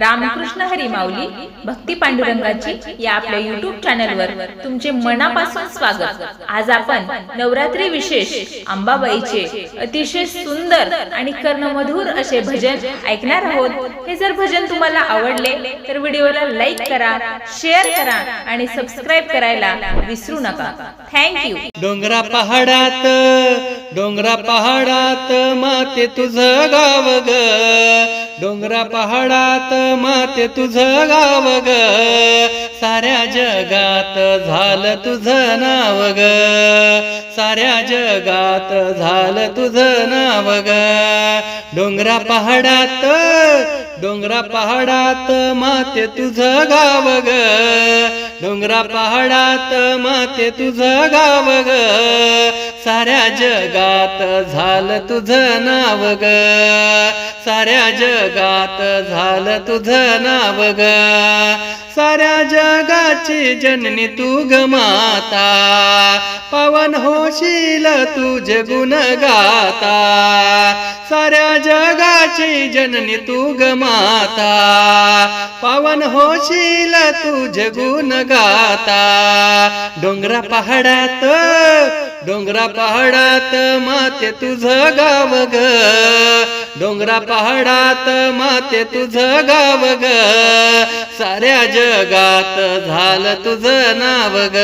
रामकृष्ण हरी माऊली भक्ती पांडुरंगाची या आपल्या युट्यूब चॅनलवर तुमचे मनापासून स्वागत. आज आपण नवरात्री विशेष अंबाबाईचे अतिशय सुंदर आणि कर्णमधुर असे भजन ऐकणार आहोत. हे जर भजन तुम्हाला आवडले तर व्हिडिओला लाईक करा शेअर करा आणि सबस्क्राईब करायला विसरू नका. थँक्यू डोंगरा पहाडात डोंगरा पहाडात माते तुझं गाव ग डोंगरा पहाडात माते तुझं गाव ग. साऱ्या जगात झालं तुझं नाव ग. साऱ्या जगात झालं तुझं नाव ग. डोंगरा पहाडात डोंगरा पहाडात माते तुझं गाव ग. डोंगरा पहाडात माते तुझं गाव ग. साऱ्या जगात झालं तुझं नाव ग. साऱ्या जगात झालं तुझं नाव ग. साऱ्या जगाची जननी तू ग माता. पवन होशील तुझ गुण गाता. साऱ्या जगाची जननी तू ग माता. पावन होशील तुझ गुण गाता. डोंगरा पहाडात डोंगरा पहाडात माते तुझं गाव ग. डोंगरा पहाडात माते तुझं गाव ग. साऱ्या जगात झालं तुझं नाव ग.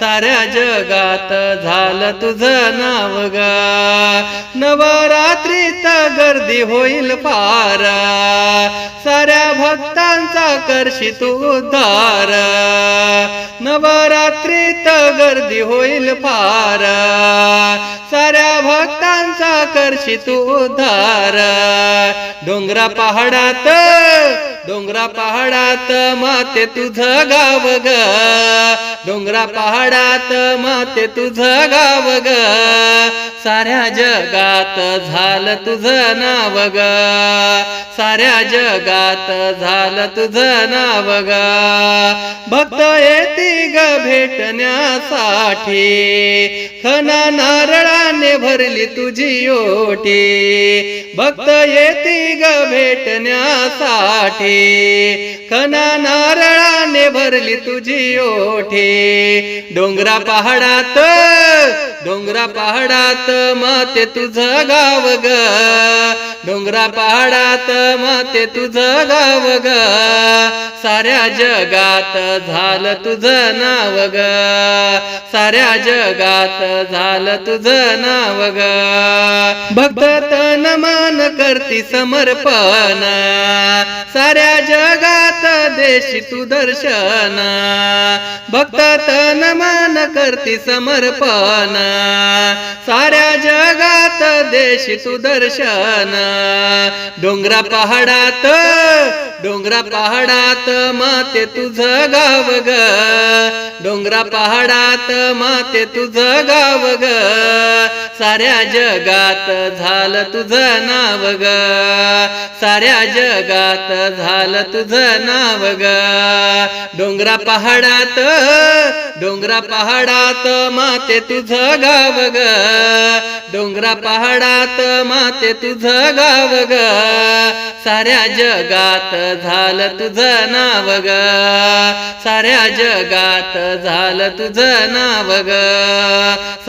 साऱ्या जगात झालं तुझं नाव ग. नवा गर्दी होईल पार. साऱ्या भक्तांचा करशी तू उद्धार. नवरात्रीत गर्दी होईल पार. साऱ्या भक्तांचा करशी तू उद्धार. डोंगरा पहाडात डोंगरा पहाडात माते तुझं गाव ग. डोंगरा पहाडात माते तुझं गाव ग. साऱ्या जगात झालं तुझं नाव ग. साऱ्या जगात झालं तुझं नाव ग. भक्त येती ग भेटण्यासाठी. खना नारळाने भरली तुझी ओटी. भक्त येती ग भेटण्यासाठी. खना नारळाने भरली तुझी ओठी. डोंगरा पहाडात डोंगरा पहाडात माते तुझं गाव ग. डोंगरा पहाडात माते तुझं गाव ग. साऱ्या जगात झालं तुझं नाव ग. साऱ्या जगात झालं तुझं नाव ग. भक्त नमा करती समर्पण. साऱ्या जगात देशी तू दर्शन. भक्त तन मन करती समर्पण. साऱ्या जगात देशी तू दर्शन. डोंगरा पहाडात डोंगरा पहाडात माते तुझं गाव ग. डोंगरा पहाडात माते तुझं गाव ग. साऱ्या जगात झालं तुझं नाव ग. साऱ्या जगात झालं तुझं नाव ग. डोंगरा पहाडात डोंगरा पहाडात माते तुझं गाव ग. डोंगरा पहाडात माते तुझं गाव ग. साऱ्या जगात झालं तुझं नाव ग. साऱ्या जगात झालं तुझं नाव ग.